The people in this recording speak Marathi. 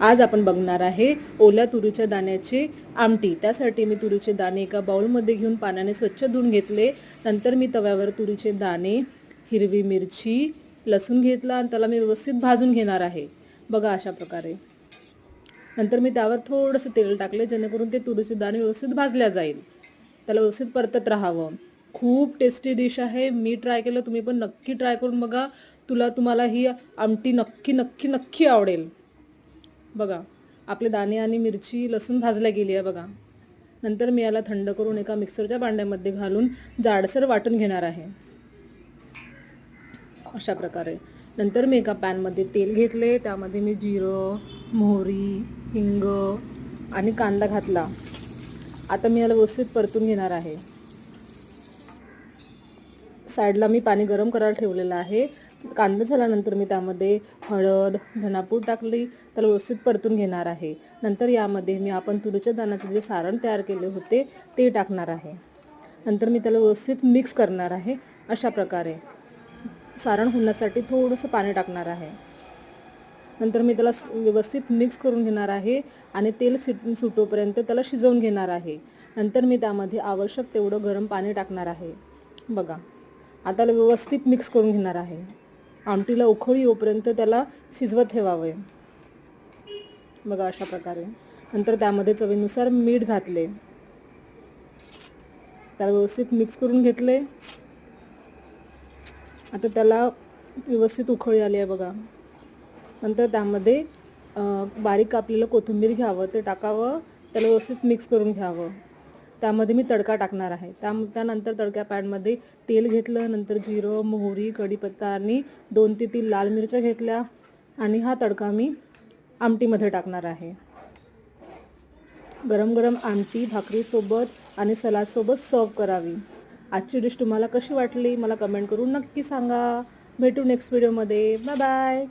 आज आपण बघणार आहे ओल्या तुरीच्या दाण्याची आमटी. त्यासाठी मी तुरीचे दाणे एका बाउलमध्ये घेऊन पाण्याने स्वच्छ धुवून घेतले. नंतर मी तव्यावर तुरीचे दाणे हिरवी मिरची लसूण घेतला आणि त्याला मी व्यवस्थित भाजून घेणार आहे. बघा अशा प्रकारे. नंतर मी त्यावर थोडंसं तेल टाकले जेणेकरून ते तुरीचे दाणे व्यवस्थित भाजल्या जाईल. त्याला व्यवस्थित परतत राहावं. खूप टेस्टी डिश आहे. मी ट्राय केलं तुम्ही पण नक्की ट्राय करून बघा. तुला तुम्हाला ही आमटी नक्की नक्की नक्की आवडेल. बघा आपले दाणे आणि मिरची लसूण भाजल्या गेली आहे बघा. नंतर मी याला थंड करून एका मिक्सरच्या भांड्यामध्ये घालून जाडसर वाटून घेणार आहे. अशा प्रकारे. नंतर मी एका पॅनमध्ये तेल घेतले त्यामध्ये मी जिरं मोहरी हिंग आणि कांदा घातला. आता मी याला व्यवस्थित परतून घेणार आहे. साईडला मी पाणी गरम करायला ठेवलेलं आहे. कांदा झाल्यानंतर मी त्यामध्ये हळद धनापूड टाकली त्याला व्यवस्थित परतून घेणार आहे. नंतर यामध्ये मी आपण तुरीच्या दाण्याचे जे सारण तयार केले होते ते टाकणार आहे. नंतर मी त्याला व्यवस्थित मिक्स करणार आहे अशा प्रकारे. सारण होण्यासाठी थोडंसं पाणी टाकणार आहे. नंतर मी त्याला स- व्यवस्थित मिक्स करून घेणार आहे आणि तेल सिट सुटोपर्यंत त्याला शिजवून घेणार आहे. नंतर मी त्यामध्ये आवश्यक तेवढं गरम पाणी टाकणार आहे. बघा. आता व्यवस्थित मिक्स करून घेणार आहे. आमटीला उखळी येऊपर्यंत त्याला शिजवत ठेवावे. बघा अशा प्रकारे. नंतर त्यामध्ये चवीनुसार मीठ घातले. त्याला व्यवस्थित मिक्स करून घेतले. आता त्याला व्यवस्थित उखळी आली आहे बघा. नंतर त्यामध्ये बारीक कापलेलं कोथिंबीर घ्यावं ते टाकावं त्याला व्यवस्थित मिक्स करून घ्यावं. त्यामध्ये मी तडका टाकणार आहे. त्या त्यानंतर तडक्या पॅनमध्ये तेल घेतलं नंतर जिरं मोहरी कढीपत्ता आणि दोन ते तीन लाल मिरच्या घेतल्या आणि हा तडका मी आमटीमध्ये टाकणार आहे. गरम गरम आमटी भाकरीसोबत आणि सलादसोबत सर्व करावी. आजची डिश तुम्हाला कशी वाटली? मला कमेंट करून नक्की सांगा. भेटू नेक्स्ट व्हिडिओमध्ये बाय बाय